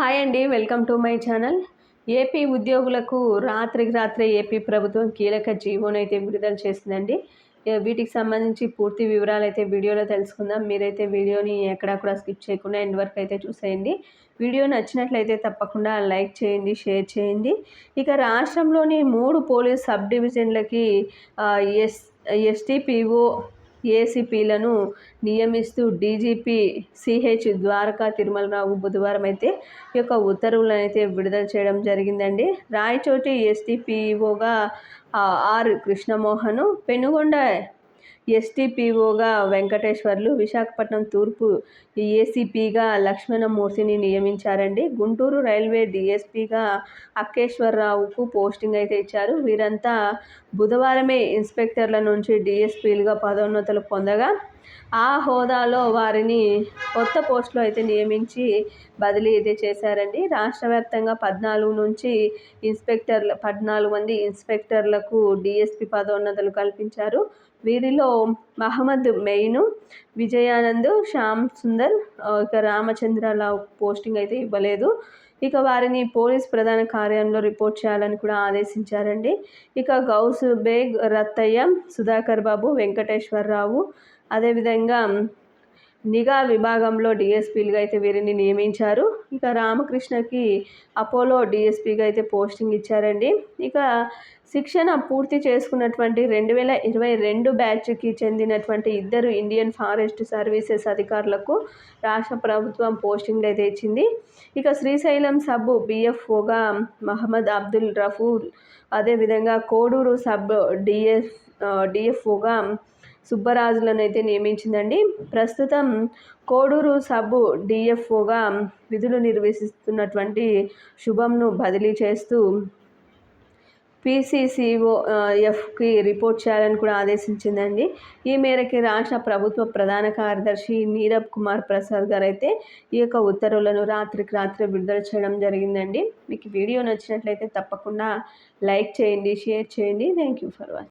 Hi అండి welcome to my channel. AP ఉద్యోగులకు రాత్రికి రాత్రే ఏపీ ప్రభుత్వం కీలక జీవోనైతే విడుదల చేసిందండి. వీటికి సంబంధించి పూర్తి వివరాలు అయితే వీడియోలో తెలుసుకుందాం. మీరైతే వీడియోని ఎక్కడా కూడా స్కిప్ చేయకుండా ఎండ్ వరకు అయితే చూసేయండి. వీడియో నచ్చినట్లయితే తప్పకుండా లైక్ చేయండి షేర్ చేయండి. ఇక రాష్ట్రంలోని మూడు పోలీస్ సబ్ డివిజన్లకి ఎస్ ఎస్టీపీఓ ఏసీపీలను నియమిస్తూ డీజీపీ సిహెచ్ ద్వారకా తిరుమలరావు బుధవారం అయితే ఈ యొక్క ఉత్తర్వులను అయితే విడుదల చేయడం జరిగిందండి. రాయచోటి ఎస్టీపీఓగా ఆర్ కృష్ణమోహన్ పెనుగొండ ఎస్టీపీఓగా వెంకటేశ్వర్లు విశాఖపట్నం తూర్పు ఏసీపీగా లక్ష్మణమూర్తిని నియమించారండి. గుంటూరు రైల్వే డిఎస్పీగా అక్కేశ్వరరావుకు పోస్టింగ్ అయితే ఇచ్చారు. వీరంతా బుధవారమే ఇన్స్పెక్టర్ల నుంచి డిఎస్పీలుగా పదోన్నతులు పొందగా ఆ హోదాలో వారిని కొత్త పోస్టులో అయితే నియమించి బదిలీ అయితే చేశారండి. రాష్ట్ర వ్యాప్తంగా పద్నాలుగు నుంచి ఇన్స్పెక్టర్ల పద్నాలుగు మంది ఇన్స్పెక్టర్లకు డిఎస్పి పదోన్నతులు కల్పించారు. వీరిలో మహమ్మద్ మెయిన్ విజయానంద్ శ్యామ్ సుందర్ ఇక రామచంద్రరావు పోస్టింగ్ అయితే ఇవ్వలేదు. ఇక వారిని పోలీస్ ప్రధాన కార్యాలయంలో రిపోర్ట్ చేయాలని కూడా ఆదేశించారండి. ఇక గౌస్ బేగ్ రత్తయ్య సుధాకర్ బాబు వెంకటేశ్వరరావు అదేవిధంగా నిఘా విభాగంలో డిఎస్పీలుగా అయితే వీరిని నియమించారు. ఇక రామకృష్ణకి అపోలో డిఎస్పీగా అయితే పోస్టింగ్ ఇచ్చారండి. ఇక శిక్షణ పూర్తి చేసుకున్నటువంటి రెండు వేల ఇరవై రెండు బ్యాచ్కి చెందినటువంటి ఇద్దరు ఇండియన్ ఫారెస్ట్ సర్వీసెస్ అధికారులకు రాష్ట్ర ప్రభుత్వం పోస్టింగ్ అయితే ఇచ్చింది. ఇక శ్రీశైలం సబ్ బిఎఫ్ఓగా మహమ్మద్ అబ్దుల్ రఫూర్ అదేవిధంగా కోడూరు సబ్ డిఎఫ్ డిఎఫ్ఓగా సుబ్బరాజులను అయితే నియమించిందండి. ప్రస్తుతం కోడూరు సబ్బు డిఎఫ్ఓగా విధులు నిర్వహిస్తున్నటువంటి శుభంను బదిలీ చేస్తూ పీసీసీఓ ఎఫ్కి రిపోర్ట్ చేయాలని కూడా ఆదేశించిందండి. ఈ మేరకి రాష్ట్ర ప్రభుత్వ ప్రధాన కార్యదర్శి నీరబ్ కుమార్ ప్రసాద్ గారు అయితే ఈ యొక్క ఉత్తర్వులను రాత్రికి రాత్రి విడుదల చేయడం జరిగిందండి. మీకు వీడియో నచ్చినట్లయితే తప్పకుండా లైక్ చేయండి షేర్ చేయండి. Thank you for watching